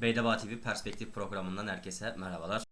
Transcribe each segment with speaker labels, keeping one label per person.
Speaker 1: Beydaba TV Perspektif programından herkese merhabalar.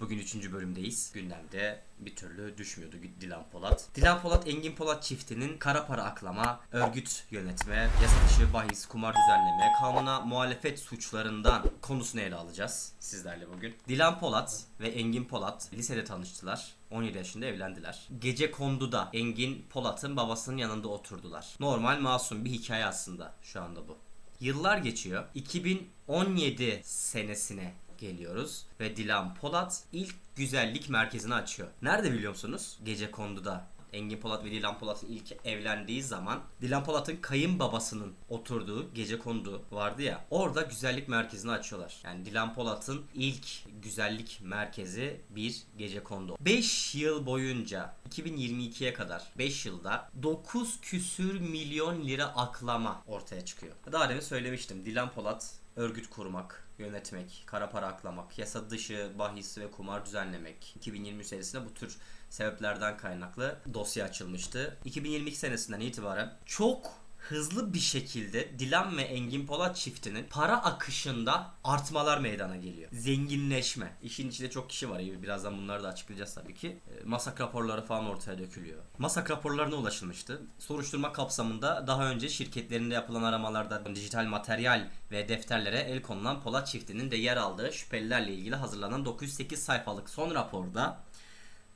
Speaker 1: Bugün 3. bölümdeyiz. Gündemde bir türlü düşmüyordu Dilan Polat. Dilan Polat, Engin Polat çiftinin kara para aklama, örgüt yönetme, yasa dışı bahis, kumar düzenleme, kanuna muhalefet suçlarından konusunu ele alacağız sizlerle bugün. Dilan Polat ve Engin Polat lisede tanıştılar. 17 yaşında evlendiler. Gece konduda Engin Polat'ın babasının yanında oturdular. Normal masum bir hikaye aslında şu anda bu. Yıllar geçiyor. 2017 senesine geliyoruz ve Dilan Polat ilk güzellik merkezini açıyor. Nerede biliyor musunuz? Gece konduda. Engin Polat ve Dilan Polat'ın ilk evlendiği zaman Dilan Polat'ın kayınbabasının oturduğu gece kondu vardı ya orada güzellik merkezini açıyorlar. Yani Dilan Polat'ın ilk güzellik merkezi bir gece kondu. 5 yıl boyunca 2022'ye kadar 5 yılda 9 küsür milyon lira aklama ortaya çıkıyor. Daha demin söylemiştim. Dilan Polat örgüt kurmak, yönetmek, kara para aklamak, yasa dışı bahis ve kumar düzenlemek. 2020 senesinde bu tür sebeplerden kaynaklı dosya açılmıştı. 2022 senesinden itibaren çok hızlı bir şekilde Dilan ve Engin Polat çiftinin para akışında artmalar meydana geliyor. Zenginleşme. İşin içinde çok kişi var. Birazdan bunları da açıklayacağız tabii ki. E, Masak raporları falan ortaya dökülüyor. Masak raporlarına ulaşılmıştı. Soruşturma kapsamında daha önce şirketlerinde yapılan aramalarda dijital materyal ve defterlere el konulan Polat çiftinin de yer aldığı şüphelilerle ilgili hazırlanan 908 sayfalık son raporda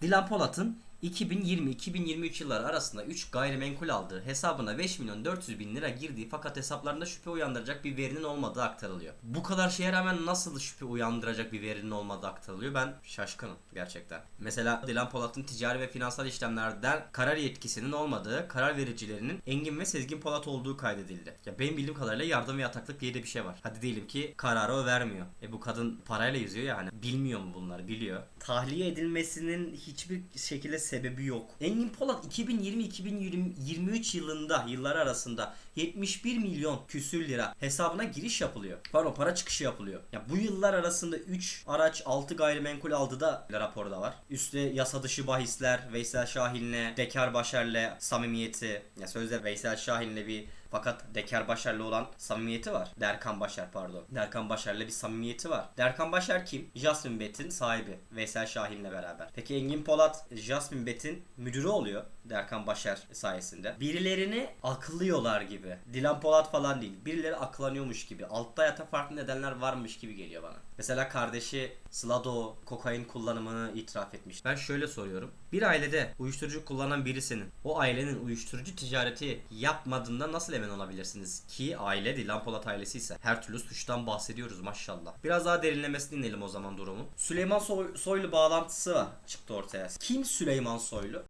Speaker 1: Dilan Polat'ın 2020-2023 yılları arasında 3 gayrimenkul aldığı hesabına 5 milyon 400 bin lira girdiği fakat hesaplarında şüphe uyandıracak bir verinin olmadığı aktarılıyor. Bu kadar şeye rağmen nasıl şüphe uyandıracak bir verinin olmadığı aktarılıyor ben şaşkınım gerçekten. Mesela Dilan Polat'ın ticari ve finansal işlemlerden karar yetkisinin olmadığı karar vericilerinin Engin ve Sezgin Polat olduğu kaydedildi. Ya benim bildiğim kadarıyla yardım ve yataklık diye de bir şey var. Hadi diyelim ki kararı o vermiyor. E bu kadın parayla yüzüyor yani. Bilmiyor mu bunları? Biliyor. Tahliye edilmesinin hiçbir şekilde sebebi yok. Engin Polat 2020-2023 yılında yıllar arasında 71 milyon küsür lira hesabına giriş yapılıyor. Pardon para çıkışı yapılıyor. Ya bu yıllar arasında 3 araç 6 gayrimenkul aldı da raporda var. Üstte yasa dışı bahisler, Veysel Şahin'le, Dekar Başar'la samimiyeti. Ya sözde Veysel Şahin'le bir fakat Dekar Başar'la olan samimiyeti var. Derkan Başar pardon. Derkan Başar'la bir samimiyeti var. Derkan Başar kim? Jasmine Bet'in sahibi. Veysel Şahin'le beraber. Peki Engin Polat Jasmine Bet'in müdürü oluyor. Derkan Başar sayesinde. Birilerini aklıyorlar gibi. Dilan Polat falan değil. Birileri aklanıyormuş gibi. Altta yatan farklı nedenler varmış gibi geliyor bana. Mesela kardeşi Slado kokain kullanımını itiraf etmiş. Ben şöyle soruyorum. Bir ailede uyuşturucu kullanan birisinin o ailenin uyuşturucu ticareti yapmadığında nasıl emin olabilirsiniz? Ki aile Dilan Polat ailesi ise her türlü suçtan bahsediyoruz maşallah. Biraz daha derinlemesine inelim o zaman durumu. Süleyman Soy- Soylu bağlantısı var çıktı ortaya. Kim Süleyman Soylu?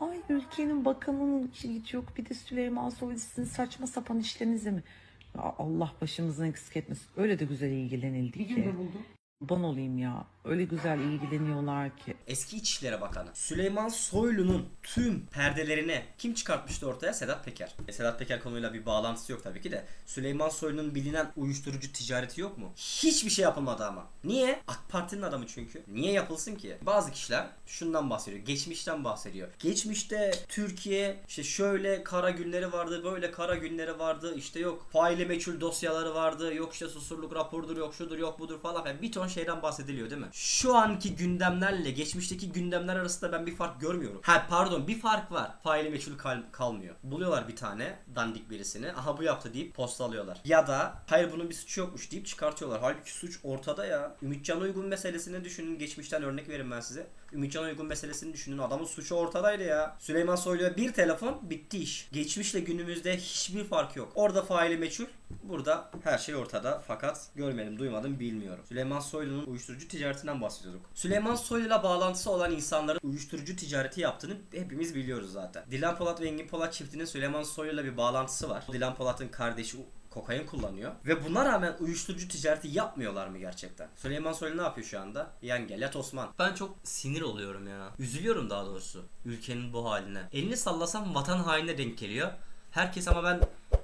Speaker 2: Ay ülkenin bakanının yok bir de Süleyman Soylu sizin saçma sapan işlerinize mi? Ya Allah başımızdan eksik etmesin. Öyle de güzel ilgilenildi ki. Ban olayım ya. Öyle güzel ilgileniyorlar ki.
Speaker 1: Eski İçişleri Bakanı Süleyman Soylu'nun tüm perdelerini kim çıkartmıştı ortaya? Sedat Peker. E, Sedat Peker konuyla bir bağlantısı yok tabii ki de. Süleyman Soylu'nun bilinen uyuşturucu ticareti yok mu? Hiçbir şey yapılmadı ama. Niye? AK Parti'nin adamı çünkü. Niye yapılsın ki? Bazı kişiler şundan bahsediyor. Geçmişten bahsediyor. Geçmişte Türkiye işte şöyle kara günleri vardı, böyle kara günleri vardı. İşte yok faili meçhul dosyaları vardı. Yok işte susurluk raporudur, yok şudur, yok budur falan. filan. Bir ton şeyden bahsediliyor değil mi? Şu anki gündemlerle geçmişteki gündemler arasında ben bir fark görmüyorum. Ha pardon bir fark var. Faili meçhul kal- kalmıyor. Buluyorlar bir tane dandik birisini. Aha bu yaptı deyip postalıyorlar. Ya da hayır bunun bir suçu yokmuş deyip çıkartıyorlar. Halbuki suç ortada ya. Ümitcan Uygun meselesini düşünün. Geçmişten örnek verin ben size. Ümitcan Uygun meselesini düşünün. Adamın suçu ortadaydı ya. Süleyman Soylu'ya bir telefon bitti iş. Geçmişle günümüzde hiçbir fark yok. Orada faili meçhul. Burada her şey ortada fakat görmedim, duymadım, bilmiyorum. Süleyman Soylu'nun uyuşturucu ticaretinden bahsediyorduk. Süleyman Soylu'yla bağlantısı olan insanların uyuşturucu ticareti yaptığını hepimiz biliyoruz zaten. Dilan Polat ve Engin Polat çiftinin Süleyman Soylu'yla bir bağlantısı var. Dilan Polat'ın kardeşi kokain kullanıyor. Ve buna rağmen uyuşturucu ticareti yapmıyorlar mı gerçekten? Süleyman Soylu ne yapıyor şu anda? Yengelet Osman. Ben çok sinir oluyorum ya. Üzülüyorum daha doğrusu ülkenin bu haline. Elini sallasam vatan haline denk geliyor. Herkes ama ben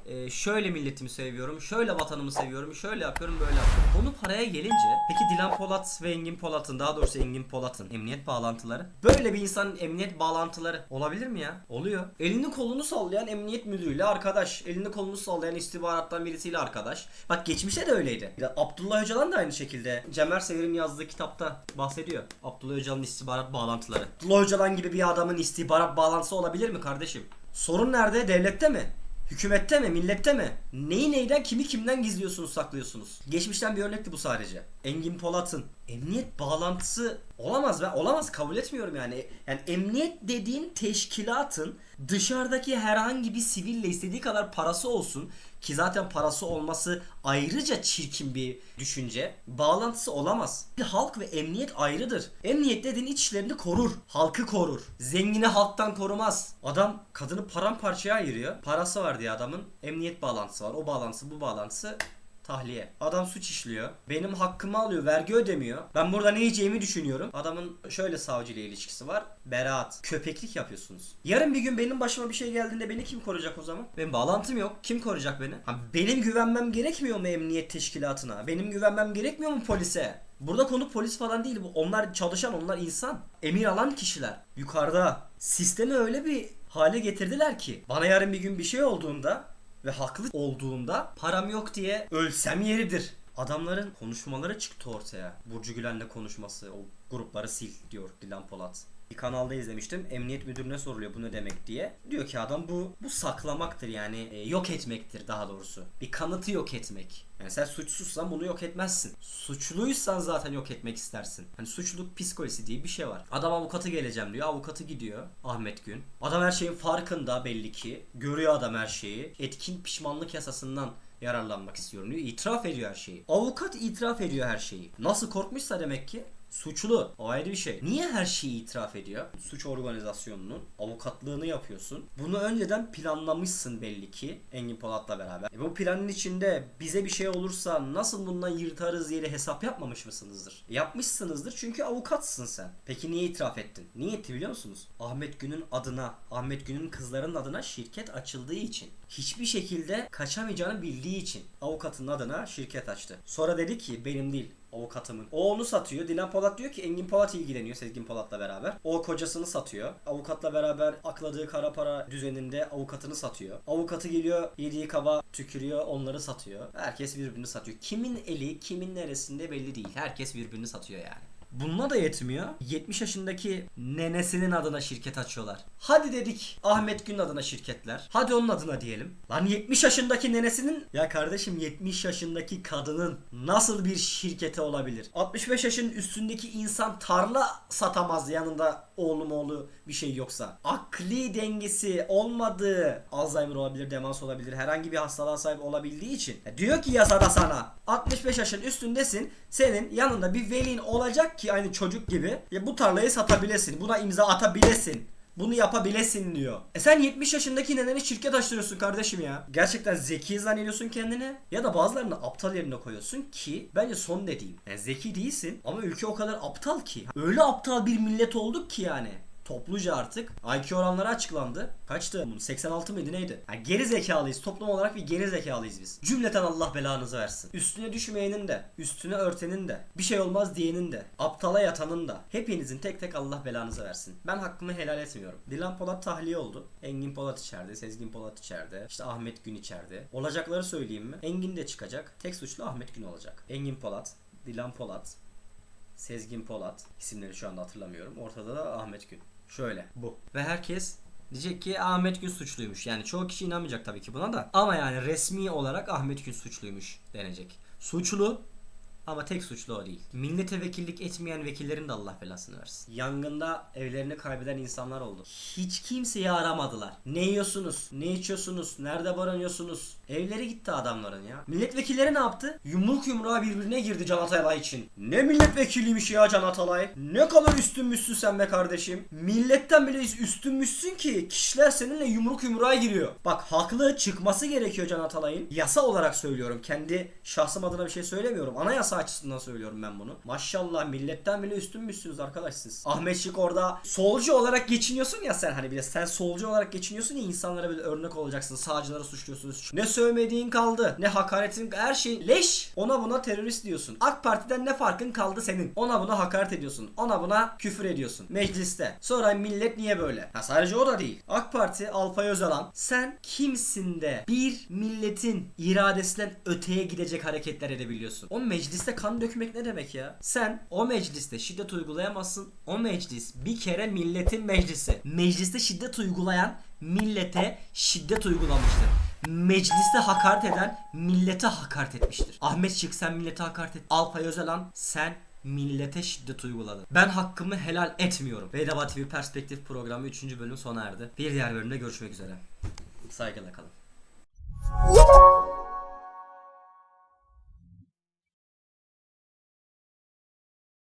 Speaker 1: e, şöyle milletimi seviyorum, şöyle vatanımı seviyorum, şöyle yapıyorum, böyle yapıyorum. Konu paraya gelince peki Dilan Polat ve Engin Polat'ın daha doğrusu Engin Polat'ın emniyet bağlantıları böyle bir insanın emniyet bağlantıları olabilir mi ya? Oluyor. Elini kolunu sallayan emniyet müdürüyle arkadaş. Elini kolunu sallayan istihbarattan birisiyle arkadaş. Bak geçmişte de öyleydi. Ya Abdullah Öcalan da aynı şekilde. Cemer Sever'in yazdığı kitapta bahsediyor. Abdullah Öcalan'ın istihbarat bağlantıları. Abdullah Öcalan gibi bir adamın istihbarat bağlantısı olabilir mi kardeşim? Sorun nerede? Devlette mi? Hükümette mi? Millette mi? Neyi neyden kimi kimden gizliyorsunuz saklıyorsunuz? Geçmişten bir örnekti bu sadece. Engin Polat'ın emniyet bağlantısı olamaz ben olamaz kabul etmiyorum yani. Yani emniyet dediğin teşkilatın dışarıdaki herhangi bir siville istediği kadar parası olsun ki zaten parası olması ayrıca çirkin bir düşünce. Bağlantısı olamaz. Halk ve emniyet ayrıdır. Emniyet dediğin iç işlerini korur. Halkı korur. Zengini halktan korumaz. Adam kadını paramparçaya ayırıyor. Parası var diye adamın emniyet bağlantısı var. O bağlantısı bu bağlantısı tahliye. Adam suç işliyor. Benim hakkımı alıyor. Vergi ödemiyor. Ben burada ne yiyeceğimi düşünüyorum. Adamın şöyle savcıyla ilişkisi var. Beraat. Köpeklik yapıyorsunuz. Yarın bir gün benim başıma bir şey geldiğinde beni kim koruyacak o zaman? Benim bağlantım yok. Kim koruyacak beni? Ha, benim güvenmem gerekmiyor mu emniyet teşkilatına? Benim güvenmem gerekmiyor mu polise? Burada konu polis falan değil. Bu onlar çalışan, onlar insan. Emir alan kişiler. Yukarıda. Sistemi öyle bir hale getirdiler ki bana yarın bir gün bir şey olduğunda ve haklı olduğunda param yok diye ölsem yeridir. Adamların konuşmaları çıktı ortaya. Burcu Gülen'le konuşması, o grupları sil diyor Dilan Polat. Bir kanalda izlemiştim. Emniyet müdürüne soruluyor bu ne demek diye. Diyor ki adam bu bu saklamaktır yani e, yok etmektir daha doğrusu. Bir kanıtı yok etmek. Yani sen suçsuzsan bunu yok etmezsin. Suçluysan zaten yok etmek istersin. Hani suçluluk psikolojisi diye bir şey var. Adam avukatı geleceğim diyor. Avukatı gidiyor. Ahmet Gün. Adam her şeyin farkında belli ki. Görüyor adam her şeyi. Etkin pişmanlık yasasından yararlanmak istiyorum diyor. İtiraf ediyor her şeyi. Avukat itiraf ediyor her şeyi. Nasıl korkmuşsa demek ki suçlu. Ayrı bir şey. Niye her şeyi itiraf ediyor? Suç organizasyonunun avukatlığını yapıyorsun. Bunu önceden planlamışsın belli ki Engin Polat'la beraber. E bu planın içinde bize bir şey olursa nasıl bundan yırtarız de hesap yapmamış mısınızdır? Yapmışsınızdır çünkü avukatsın sen. Peki niye itiraf ettin? Niye etti biliyor musunuz? Ahmet Gün'ün adına, Ahmet Gün'ün kızlarının adına şirket açıldığı için. Hiçbir şekilde kaçamayacağını bildiği için avukatın adına şirket açtı. Sonra dedi ki benim değil avukatımın. O onu satıyor. Dilan Polat diyor ki Engin Polat ilgileniyor Sezgin Polat'la beraber. O kocasını satıyor. Avukatla beraber akladığı kara para düzeninde avukatını satıyor. Avukatı geliyor yediği kaba tükürüyor onları satıyor. Herkes birbirini satıyor. Kimin eli kimin neresinde belli değil. Herkes birbirini satıyor yani. Bununla da yetmiyor. 70 yaşındaki nenesinin adına şirket açıyorlar. Hadi dedik Ahmet Gün adına şirketler. Hadi onun adına diyelim. Lan 70 yaşındaki nenesinin ya kardeşim 70 yaşındaki kadının nasıl bir şirketi olabilir? 65 yaşın üstündeki insan tarla satamaz yanında oğlu oğlu bir şey yoksa. Akli dengesi olmadığı Alzheimer olabilir, demans olabilir, herhangi bir hastalığa sahip olabildiği için ya diyor ki yasada sana 65 yaşın üstündesin. Senin yanında bir velin olacak ki aynı çocuk gibi ya bu tarlayı satabilesin. Buna imza atabilesin. Bunu yapabilesin diyor. E sen 70 yaşındaki neneni şirket açtırıyorsun kardeşim ya. Gerçekten zeki zannediyorsun kendini ya da bazılarını aptal yerine koyuyorsun ki bence son dediğim. Yani zeki değilsin ama ülke o kadar aptal ki. Öyle aptal bir millet olduk ki yani. Topluca artık IQ oranları açıklandı. Kaçtı? Bunun 86 mıydı neydi? Yani geri zekalıyız. Toplum olarak bir geri zekalıyız biz. Cümleten Allah belanızı versin. Üstüne düşmeyenin de, üstüne örtenin de, bir şey olmaz diyenin de, aptala yatanın da. Hepinizin tek tek Allah belanızı versin. Ben hakkımı helal etmiyorum. Dilan Polat tahliye oldu. Engin Polat içeride, Sezgin Polat içeride, işte Ahmet Gün içeride. Olacakları söyleyeyim mi? Engin de çıkacak. Tek suçlu Ahmet Gün olacak. Engin Polat, Dilan Polat, Sezgin Polat isimleri şu anda hatırlamıyorum. Ortada da Ahmet Gün. Şöyle bu. Ve herkes diyecek ki Ahmet Gün suçluymuş. Yani çoğu kişi inanmayacak tabii ki buna da. Ama yani resmi olarak Ahmet Gün suçluymuş denecek. Suçlu ama tek suçlu o değil. Millete vekillik etmeyen vekillerin de Allah belasını versin. Yangında evlerini kaybeden insanlar oldu. Hiç kimseyi aramadılar. Ne yiyorsunuz? Ne içiyorsunuz? Nerede barınıyorsunuz? Evleri gitti adamların ya. Milletvekilleri ne yaptı? Yumruk yumruğa birbirine girdi Can Atalay için. Ne milletvekiliymiş ya Can Atalay. Ne kadar üstünmüşsün sen be kardeşim. Milletten bile üstünmüşsün ki kişiler seninle yumruk yumruğa giriyor. Bak haklı çıkması gerekiyor Can Atalay'ın. Yasa olarak söylüyorum. Kendi şahsım adına bir şey söylemiyorum. Anayasa şahsı açısından söylüyorum ben bunu. Maşallah milletten bile üstünmüşsünüz arkadaş siz. Ahmet Şık orada solcu olarak geçiniyorsun ya sen hani bir de sen solcu olarak geçiniyorsun ya insanlara böyle örnek olacaksın. Sağcılara suçluyorsunuz. Ne sövmediğin kaldı. Ne hakaretin her şey leş. Ona buna terörist diyorsun. AK Parti'den ne farkın kaldı senin? Ona buna hakaret ediyorsun. Ona buna küfür ediyorsun. Mecliste. Sonra millet niye böyle? Ha sadece o da değil. AK Parti Alpay Özalan sen kimsin de bir milletin iradesinden öteye gidecek hareketler edebiliyorsun? O mecliste kan dökmek ne demek ya? Sen o mecliste şiddet uygulayamazsın. O meclis bir kere milletin meclisi. Mecliste şiddet uygulayan millete şiddet uygulamıştır. Mecliste hakaret eden millete hakaret etmiştir. Ahmet Şık sen millete hakaret et. Alpay Özalan sen millete şiddet uyguladın. Ben hakkımı helal etmiyorum. Vedava TV Perspektif programı 3. bölüm sona erdi. Bir diğer bölümde görüşmek üzere. Saygıyla kalın.